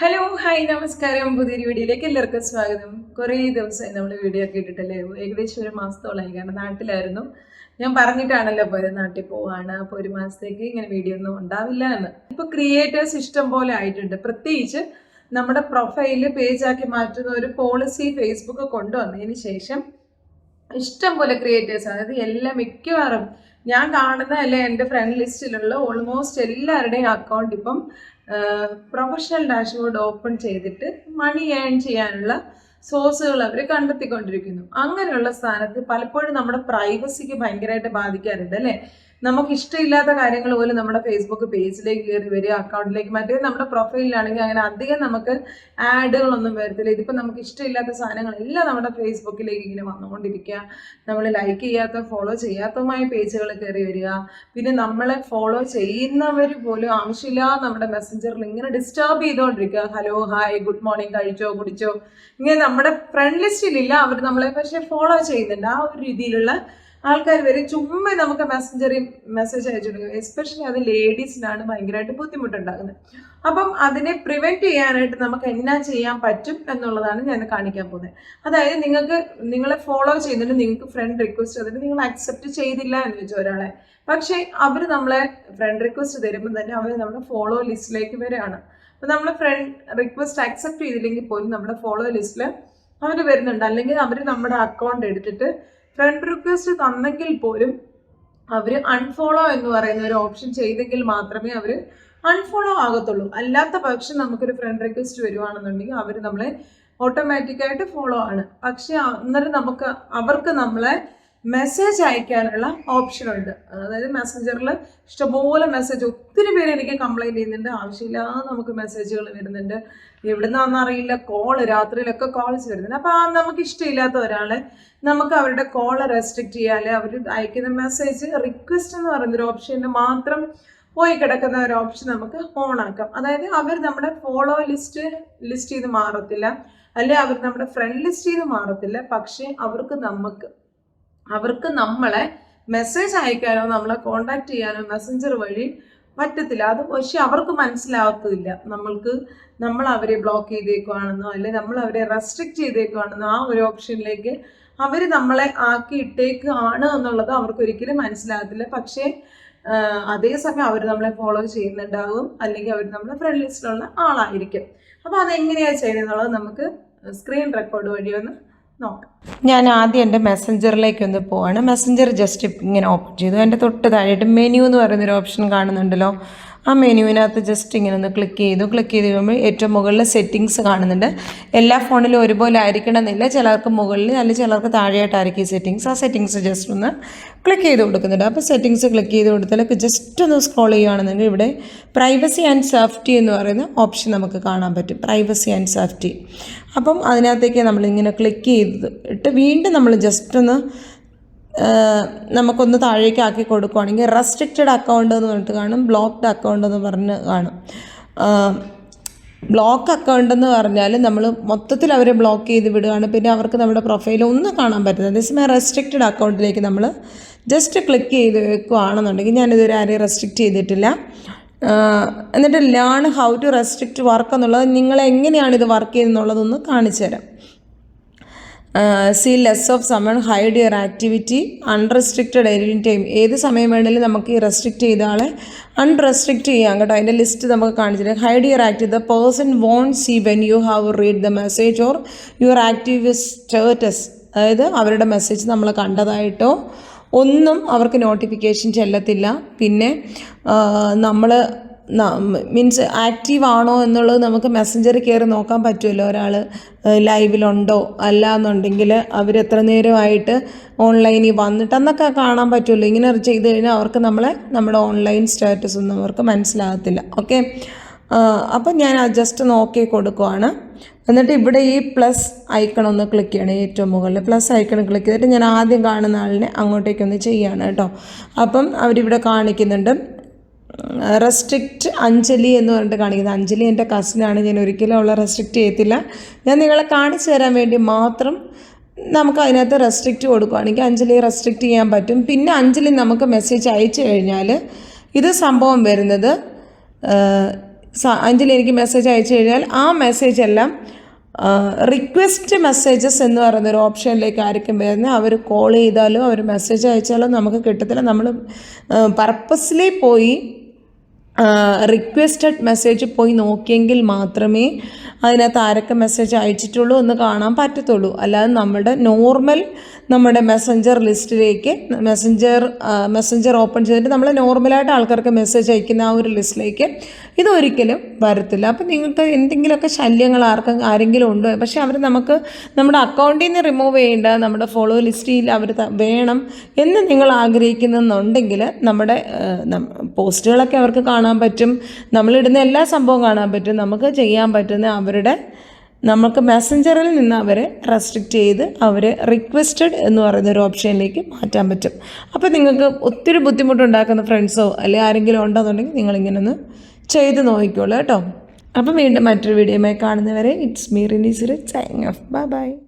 Hello hi നമസ്കാരം. പുതിയൊരു വീഡിയോയിലേക്ക് എല്ലാവർക്കും സ്വാഗതം. കുറേ ദിവസമായി നമ്മൾ വീഡിയോ ഒക്കെ ഇട്ടിട്ടല്ലേ? ഏകദേശം ഒരു മാസത്തോളമായി. കാരണം നാട്ടിലായിരുന്നു. ഞാൻ പറഞ്ഞിട്ടാണല്ലോ പോയത് നാട്ടിൽ പോവാണ്. അപ്പോൾ ഒരു മാസത്തേക്ക് ഇങ്ങനെ വീഡിയോ ഒന്നും ഉണ്ടാവില്ല എന്ന്. ഇപ്പോൾ ക്രിയേറ്റേഴ്സ് ഇഷ്ടം പോലെ ആയിട്ടുണ്ട്. പ്രത്യേകിച്ച് നമ്മുടെ പ്രൊഫൈൽ പേജാക്കി മാറ്റുന്ന ഒരു പോളിസി ഫേസ്ബുക്ക് കൊണ്ടുവന്നതിന് ശേഷം ഇഷ്ടം പോലെ ക്രിയേറ്റേഴ്സ് അതായത് എല്ലാ മിക്കവാറും ഞാൻ കാണുന്ന അല്ലെ എന്റെ ഫ്രണ്ട് ലിസ്റ്റിലുള്ള ഓൾമോസ്റ്റ് എല്ലാവരുടെയും അക്കൗണ്ട് ഇപ്പം പ്രൊഫഷണൽ ഡാഷ്ബോർഡ് ഓപ്പൺ ചെയ്തിട്ട് മണി ഏൺ ചെയ്യാനുള്ള സോഴ്സുകൾ അവർ കണ്ടെത്തിക്കൊണ്ടിരിക്കുന്നു. അങ്ങനെയുള്ള സ്ഥാനത്ത് പലപ്പോഴും നമ്മുടെ പ്രൈവസിക്ക് ഭയങ്കരമായിട്ട് ബാധിക്കാറുണ്ട് അല്ലേ? നമുക്ക് ഇഷ്ടമില്ലാത്ത കാര്യങ്ങൾ പോലും നമ്മുടെ ഫേസ്ബുക്ക് പേജിലേക്ക് കയറി വരിക അക്കൗണ്ടിലേക്ക് മറ്റേ നമ്മുടെ പ്രൊഫൈലിലാണെങ്കിൽ അങ്ങനെ അധികം നമുക്ക് ആഡുകളൊന്നും വരത്തില്ല. ഇതിപ്പോൾ നമുക്ക് ഇഷ്ടമില്ലാത്ത സാധനങ്ങളെല്ലാം നമ്മുടെ ഫേസ്ബുക്കിലേക്ക് ഇങ്ങനെ വന്നുകൊണ്ടിരിക്കുക. നമ്മൾ ലൈക്ക് ചെയ്യാത്ത ഫോളോ ചെയ്യാത്തതുമായ പേജുകൾ കയറി വരിക. പിന്നെ നമ്മളെ ഫോളോ ചെയ്യുന്നവർ പോലും ആവശ്യമില്ലാതെ നമ്മുടെ മെസ്സഞ്ചറിൽ ഇങ്ങനെ ഡിസ്റ്റർബ് ചെയ്തുകൊണ്ടിരിക്കുക. ഹലോ ഹായ് ഗുഡ് മോർണിംഗ് കഴിച്ചോ കുടിച്ചോ? ഇങ്ങനെ നമ്മുടെ ഫ്രണ്ട് ലിസ്റ്റിലില്ല അവർ നമ്മളെ പക്ഷേ ഫോളോ ചെയ്യുന്നുണ്ട്. ആ ഒരു രീതിയിലുള്ള ആൾക്കാർ വരെ ചുമ്മാ നമുക്ക് മെസ്സഞ്ചറിൽ മെസ്സേജ് അയച്ചു എസ്പെഷ്യലി അത് ലേഡീസിനാണ് ഭയങ്കരമായിട്ട് ബുദ്ധിമുട്ടുണ്ടാകുന്നത് അപ്പം അതിനെ പ്രിവെന്റ് ചെയ്യാനായിട്ട് നമുക്ക് എന്നാ ചെയ്യാൻ പറ്റും എന്നുള്ളതാണ് ഞാൻ കാണിക്കാൻ പോകുന്നത് അതായത് നിങ്ങൾക്ക് നിങ്ങളെ ഫോളോ ചെയ്യുന്നുണ്ട് നിങ്ങൾക്ക് ഫ്രണ്ട് റിക്വസ്റ്റ് അതിന് നിങ്ങൾ അക്സെപ്റ്റ് ചെയ്തില്ല എന്ന് വെച്ചാൽ ഒരാളെ. പക്ഷേ അവർ നമ്മളെ ഫ്രണ്ട് റിക്വസ്റ്റ് തരുമ്പോൾ തന്നെ അവർ നമ്മുടെ ഫോളോ ലിസ്റ്റിലേക്ക് വരികയാണ് അപ്പം നമ്മൾ ഫ്രണ്ട് റിക്വസ്റ്റ് അക്സെപ്റ്റ് ചെയ്തില്ലെങ്കിൽ പോലും നമ്മുടെ ഫോളോ ലിസ്റ്റിൽ അവർ വരുന്നുണ്ട്. അല്ലെങ്കിൽ അവർ നമ്മുടെ അക്കൗണ്ട് എടുത്തിട്ട് ഫ്രണ്ട് റിക്വസ്റ്റ് തന്നെങ്കിൽ പോലും അവർ അൺഫോളോ എന്ന് പറയുന്ന ഒരു ഓപ്ഷൻ ചെയ്തെങ്കിൽ മാത്രമേ അവർ അൺഫോളോ ആകത്തുള്ളൂ. അല്ലാത്ത പക്ഷം നമുക്കൊരു ഫ്രണ്ട് റിക്വസ്റ്റ് വരുവാണെന്നുണ്ടെങ്കിൽ അവർ നമ്മളെ ഓട്ടോമാറ്റിക്കായിട്ട് ഫോളോ ആണ്. പക്ഷെ അന്നേരം നമുക്ക് അവർക്ക് നമ്മളെ മെസ്സേജ് അയക്കാനുള്ള ഓപ്ഷൻ ഉണ്ട്. അതായത് മെസ്സഞ്ചറിൽ ഇഷ്ടംപോലെ മെസ്സേജ് ഒത്തിരി പേര് എനിക്ക് കംപ്ലൈന്റ് ചെയ്യുന്നുണ്ട്. ആവശ്യമില്ലാതെ നമുക്ക് മെസ്സേജുകൾ വരുന്നുണ്ട്. എവിടുന്നാണെന്ന് അറിയില്ല. കോൾ രാത്രിയിലൊക്കെ കോൾസ് വരുന്നുണ്ട്. അപ്പോൾ ആ നമുക്ക് ഇഷ്ടമില്ലാത്ത ഒരാളെ നമുക്ക് അവരുടെ കോൾ റെസ്ട്രിക്റ്റ് ചെയ്യാതെ അവർ അയക്കുന്ന മെസ്സേജ് റിക്വസ്റ്റ് എന്ന് പറയുന്ന ഒരു മാത്രം പോയി കിടക്കുന്ന ഒരു ഓപ്ഷൻ നമുക്ക് ഓൺ ആക്കാം. അതായത് അവർ നമ്മുടെ ഫോളോ ലിസ്റ്റ് ലിസ്റ്റ് ചെയ്ത് മാറത്തില്ല. അല്ലെ അവർ നമ്മുടെ ഫ്രണ്ട് ലിസ്റ്റ് ചെയ്ത് മാറത്തില്ല. പക്ഷേ അവർക്ക് നമുക്ക് അവർക്ക് നമ്മളെ മെസ്സേജ് അയക്കാനോ നമ്മളെ കോണ്ടാക്ട് ചെയ്യാനോ മെസ്സഞ്ചർ വഴി പറ്റത്തില്ല. അത് പക്ഷെ അവർക്ക് മനസ്സിലാവത്തില്ല. നമ്മൾക്ക് നമ്മൾ അവരെ ബ്ലോക്ക് ചെയ്തേക്കുവാണെന്നോ അല്ലെ നമ്മൾ അവരെ റെസ്ട്രിക്റ്റ് ചെയ്തേക്കുവാണെന്നോ ആ ഒരു ഓപ്ഷനിലേക്ക് അവർ നമ്മളെ ആക്കി ഇട്ടേക്കാണ് എന്നുള്ളത് അവർക്ക് ഒരിക്കലും മനസ്സിലാകത്തില്ല. പക്ഷേ അതേസമയം അവർ നമ്മളെ ഫോളോ ചെയ്യുന്നുണ്ടാകും അല്ലെങ്കിൽ അവർ നമ്മളെ ഫ്രണ്ട് ലിസ്റ്റിലുള്ള ആളായിരിക്കും. അപ്പോൾ അതെങ്ങനെയാണ് ചെയ്യുന്നത് എന്നുള്ളത് നമുക്ക് സ്ക്രീൻ റെക്കോർഡ് വഴി ഒന്ന് ഞാൻ ആദ്യം എന്റെ മെസ്സഞ്ചറിലേക്ക് ഒന്ന് പോവാണ്. മെസ്സഞ്ചർ ജസ്റ്റ് ഇങ്ങനെ ഓപ്പൺ ചെയ്തു. എന്റെ തൊട്ട് താഴെയായിട്ട് മെനു എന്ന് പറയുന്നൊരു ഓപ്ഷൻ കാണുന്നുണ്ടല്ലോ. ആ മെനുവിനകത്ത് ജസ്റ്റ് ഇങ്ങനെ ഒന്ന് ക്ലിക്ക് ചെയ്തു. ക്ലിക്ക് ചെയ്ത് കഴിയുമ്പോൾ ഏറ്റവും മുകളിൽ സെറ്റിങ്സ് കാണുന്നുണ്ട്. എല്ലാ ഫോണിലും ഒരുപോലെ ആയിരിക്കണം എന്നില്ല ചിലർക്ക് മുകളിൽ അല്ലെങ്കിൽ ചിലർക്ക് താഴെയായിട്ടായിരിക്കും ഈ സെറ്റിങ്സ് ആ സെറ്റിങ്സ് ജസ്റ്റ് ഒന്ന് ക്ലിക്ക് ചെയ്ത് കൊടുക്കുന്നുണ്ട്. അപ്പോൾ സെറ്റിങ്സ് ക്ലിക്ക് ചെയ്ത് കൊടുത്താൽ ജസ്റ്റ് ഒന്ന് സ്ക്രോൾ ചെയ്യുകയാണെന്നുണ്ടെങ്കിൽ ഇവിടെ പ്രൈവസി ആൻഡ് സേഫ്റ്റി എന്ന് പറയുന്ന ഓപ്ഷൻ നമുക്ക് കാണാൻ പറ്റും. പ്രൈവസി ആൻഡ് സേഫ്റ്റി അപ്പം അതിനകത്തേക്ക് നമ്മളിങ്ങനെ ക്ലിക്ക് ചെയ്തിട്ട് വീണ്ടും നമ്മൾ ജസ്റ്റ് ഒന്ന് നമുക്കൊന്ന് താഴേക്ക് ആക്കി കൊടുക്കുവാണെങ്കിൽ റെസ്ട്രിക്റ്റഡ് അക്കൗണ്ട് എന്ന് പറഞ്ഞിട്ട് കാണും ബ്ലോക്ക്ഡ് അക്കൗണ്ട് എന്ന് പറഞ്ഞ് കാണും. ബ്ലോക്ക് അക്കൗണ്ട് എന്ന് പറഞ്ഞാൽ നമ്മൾ മൊത്തത്തിൽ അവരെ ബ്ലോക്ക് ചെയ്ത് വിടുകയാണ്. പിന്നെ അവർക്ക് നമ്മുടെ പ്രൊഫൈൽ ഒന്നും കാണാൻ പറ്റില്ല അതേസമയം റെസ്ട്രിക്റ്റഡ് അക്കൗണ്ടിലേക്ക് നമ്മൾ ജസ്റ്റ് ക്ലിക്ക് ചെയ്ത് വെക്കുകയാണെന്നുണ്ടെങ്കിൽ ഞാനിതുവരെ ആരെയും റെസ്ട്രിക്റ്റ് ചെയ്തിട്ടില്ല. എന്നിട്ട് learn how to restrict work എന്നുള്ളത് നിങ്ങൾ എങ്ങനെയാണ് ഇത് വർക്ക് ചെയ്യുന്നതെന്നുള്ളതൊന്ന് കാണിച്ചു തരാം see less of someone hide your activity unrestricted any time ഏത് സമയം വേണമെങ്കിലും നമുക്ക് ഈ റെസ്ട്രിക്റ്റ് ചെയ്ത ആളെ അൺറെസ്ട്രിക്റ്റ് ചെയ്യാം കേട്ടോ. അതിന്റെ ലിസ്റ്റ് നമുക്ക് കാണിച്ചിട്ട് hide your active the person won't see when you have read the message or your active status അതായത് അവരുടെ മെസ്സേജ് നമ്മൾ കണ്ടതായിട്ടോ ഒന്നും അവർക്ക് നോട്ടിഫിക്കേഷൻ ചെല്ലത്തില്ല. പിന്നെ നമ്മൾ മീൻസ് ആക്റ്റീവ് ആണോ എന്നുള്ളത് നമുക്ക് മെസ്സഞ്ചറിൽ കയറി നോക്കാൻ പറ്റുമല്ലോ. ഒരാൾ ലൈവിലുണ്ടോ അല്ല എന്നുണ്ടെങ്കിൽ അവർ എത്ര നേരമായിട്ട് ഓൺലൈനിൽ വന്നിട്ട് എന്നൊക്കെ കാണാൻ പറ്റുമല്ലോ. ഇങ്ങനെ ചെയ്ത് കഴിഞ്ഞാൽ അവർക്ക് നമ്മളെ നമ്മുടെ ഓൺലൈൻ സ്റ്റാറ്റസ് ഒന്നും അവർക്ക് മനസ്സിലാകത്തില്ല. ഓക്കെ അപ്പം ഞാൻ ജസ്റ്റ് നോക്കി കൊടുക്കുവാണ്. എന്നിട്ട് ഇവിടെ ഈ പ്ലസ് ഐക്കൺ ഒന്ന് ക്ലിക്ക് ചെയ്യണം ഏറ്റവും മുകളിൽ. പ്ലസ് ഐക്കൺ ക്ലിക്ക് ചെയ്തിട്ട് ഞാൻ ആദ്യം കാണുന്ന ആളിനെ അങ്ങോട്ടേക്കൊന്ന് ചെയ്യാണ് കേട്ടോ. അപ്പം അവരിവിടെ കാണിക്കുന്നുണ്ട്. റെസ്ട്രിക്റ്റ് അഞ്ജലി എന്ന് പറഞ്ഞിട്ട് കാണിക്കുന്നത്. അഞ്ജലി എന്റെ കസിനാണ് ഞാൻ ഒരിക്കലും അവളെ റെസ്ട്രിക്റ്റ് ചെയ്യത്തില്ല. ഞാൻ നിങ്ങളെ കാണിച്ചു തരാൻ വേണ്ടി മാത്രം നമുക്ക് അതിനകത്ത് റെസ്ട്രിക്റ്റ് കൊടുക്കുകയാണെങ്കിൽ അഞ്ജലി റെസ്ട്രിക്റ്റ് ചെയ്യാൻ പറ്റും. പിന്നെ അഞ്ജലി നമുക്ക് മെസ്സേജ് അയച്ചു കഴിഞ്ഞാൽ ഇത് സംഭവം വരുന്നത് അഞ്ജലി എനിക്ക് മെസ്സേജ് അയച്ചു കഴിഞ്ഞാൽ ആ മെസ്സേജ് എല്ലാം റിക്വസ്റ്റ് മെസ്സേജസ് എന്ന് പറയുന്ന ഒരു ഓപ്ഷനിലേക്ക് ആയിരിക്കും വരുന്നത്. അവർ കോൾ ചെയ്താലോ അവർ മെസ്സേജ് അയച്ചാലോ നമുക്ക് കിട്ടത്തില്ല. നമ്മൾ പർപ്പസ്ലി പോയി റിക്വസ്റ്റഡ് മെസ്സേജ് പോയി നോക്കിയെങ്കിൽ മാത്രമേ അതിനകത്ത് ആരൊക്കെ മെസ്സേജ് അയച്ചിട്ടുള്ളൂ എന്ന് കാണാൻ പറ്റത്തുള്ളൂ. അല്ലാതെ നമ്മുടെ നോർമൽ നമ്മുടെ മെസ്സഞ്ചർ ലിസ്റ്റിലേക്ക് മെസ്സഞ്ചർ മെസ്സഞ്ചർ ഓപ്പൺ ചെയ്തിട്ട് നമ്മൾ നോർമലായിട്ട് ആൾക്കാർക്ക് മെസ്സേജ് അയക്കുന്ന ആ ഒരു ലിസ്റ്റിലേക്ക് ഇതൊരിക്കലും വരത്തില്ല. അപ്പം നിങ്ങൾക്ക് എന്തെങ്കിലുമൊക്കെ ശല്യങ്ങൾ ആർക്കും ആരെങ്കിലും ഉണ്ടോ? പക്ഷേ അവർ നമുക്ക് നമ്മുടെ അക്കൗണ്ടിൽ നിന്ന് റിമൂവ് ചെയ്യേണ്ട നമ്മുടെ ഫോളോ ലിസ്റ്റിൽ അവർ വേണം എന്ന് നിങ്ങൾ ആഗ്രഹിക്കുന്നുണ്ടെങ്കിൽ നമ്മുടെ പോസ്റ്റുകളൊക്കെ അവർക്ക് കാണാൻ പറ്റും. നമ്മളിടുന്ന എല്ലാ സംഭവവും കാണാൻ പറ്റും. നമുക്ക് ചെയ്യാൻ പറ്റുന്ന അവരുടെ നമുക്ക് മെസ്സഞ്ചറിൽ നിന്ന് അവരെ റെസ്ട്രിക്റ്റ് ചെയ്ത് അവരെ റിക്വസ്റ്റഡ് എന്ന് പറയുന്ന ഒരു ഓപ്ഷനിലേക്ക് മാറ്റാൻ പറ്റും. അപ്പോൾ നിങ്ങൾക്ക് ഒത്തിരി ബുദ്ധിമുട്ടുണ്ടാക്കുന്ന ഫ്രണ്ട്സോ അല്ലെങ്കിൽ ആരെങ്കിലും ഉണ്ടെന്നുണ്ടെങ്കിൽ നിങ്ങളിങ്ങനെ ഒന്ന് ചെയ്ത് നോക്കിക്കോളൂ കേട്ടോ. അപ്പം വീണ്ടും മറ്റൊരു വീഡിയോയുമായി കാണുന്നവരെ it's me Rinees signing off bye bye